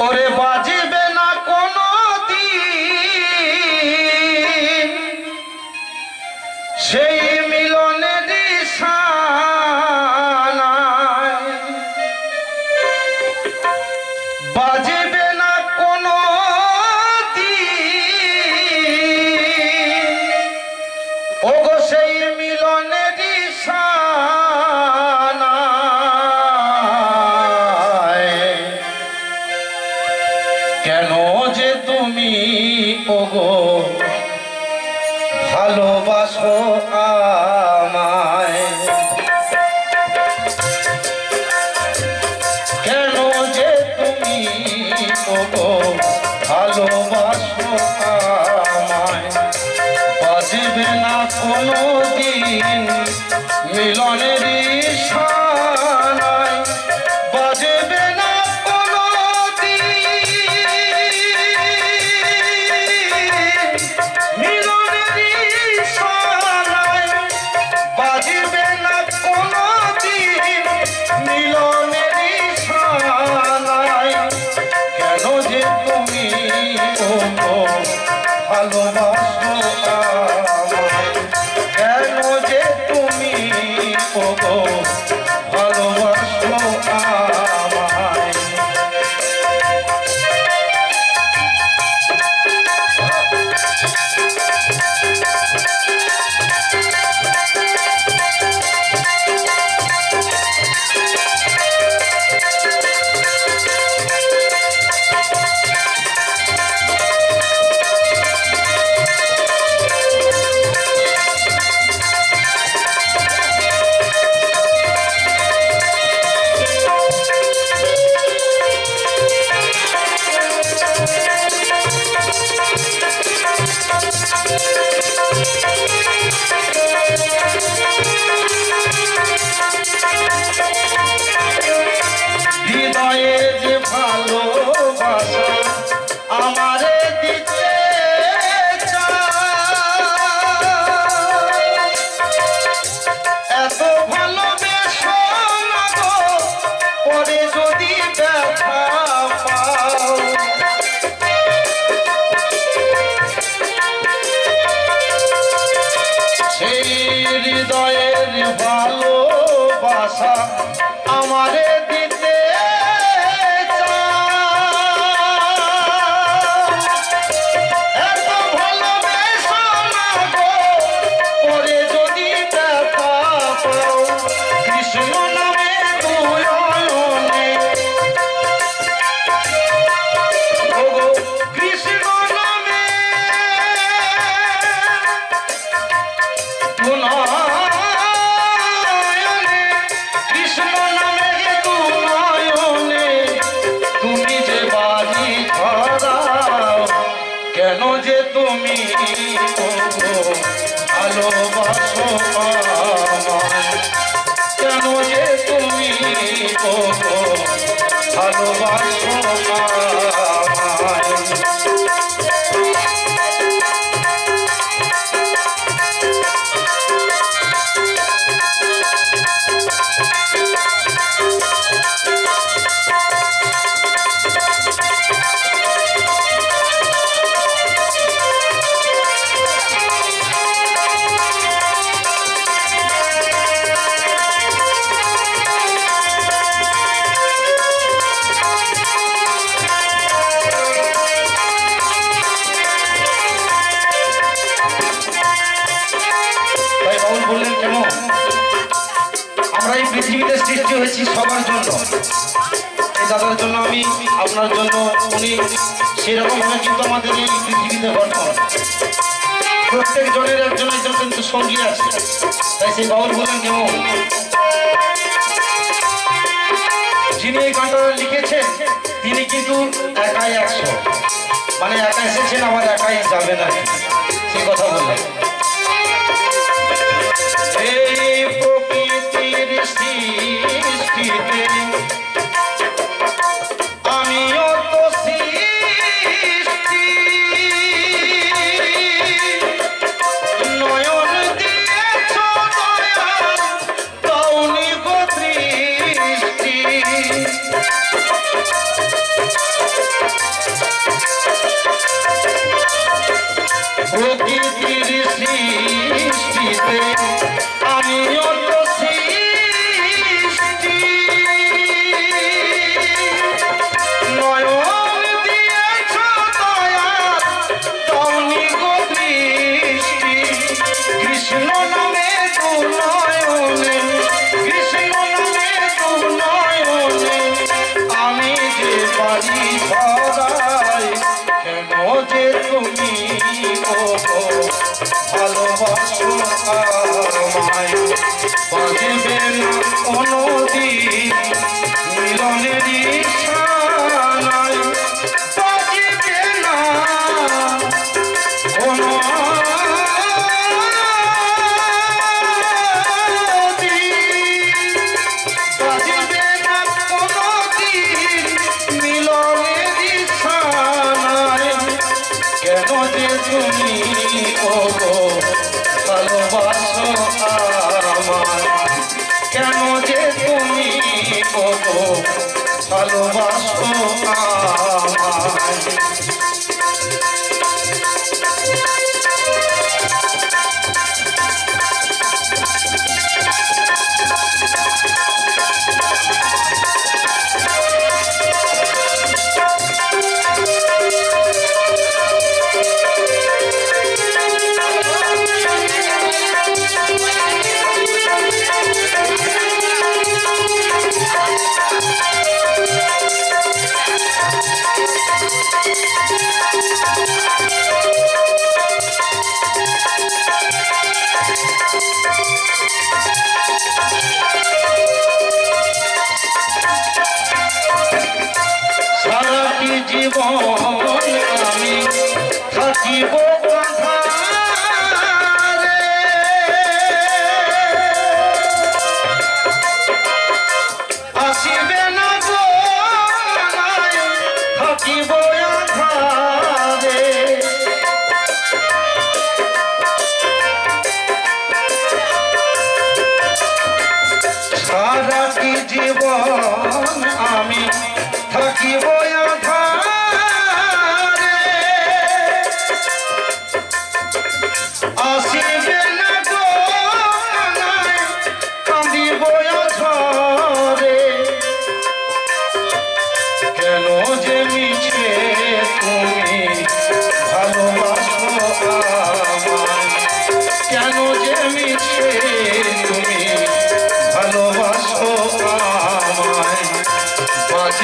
ওরে বাজিবে ভালোবাসো আমায়। কেন যে তুমি ওগো ভালোবাসো আমায়? বাজবে না কোনো দিন মিলনের ভালোবাসো কেন যে তুমি ভালোবাসো সৃষ্টি হয়েছি সবার জন্য। এই দাদার জন্য আমি, আপনার জন্য, উনি সেরকম ভাবে কিন্তু আমাদের এই পৃথিবীতে গঠন প্রত্যেক জনের একজন একজন কিন্তু সঙ্গী আছে, তাই সেই বাউল বললেন কেমন যিনি এই গানটা লিখেছেন, তিনি কিন্তু একাই একশো। মানে একা এসেছেন আমার একাই যাবে না সেই Father. কেন যে তুমি কত ভালোবাসো বাকি জীবন।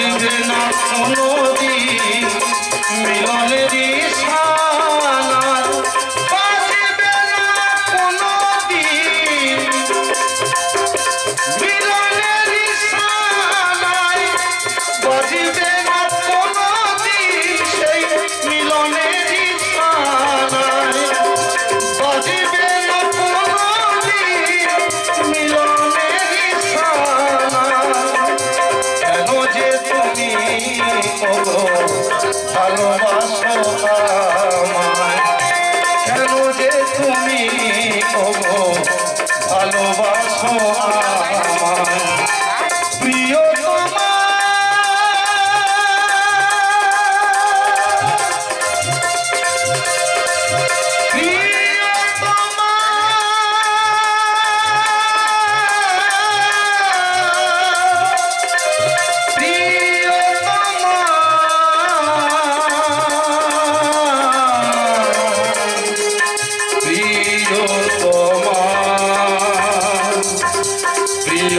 চিরে না কোনদিন মিলনের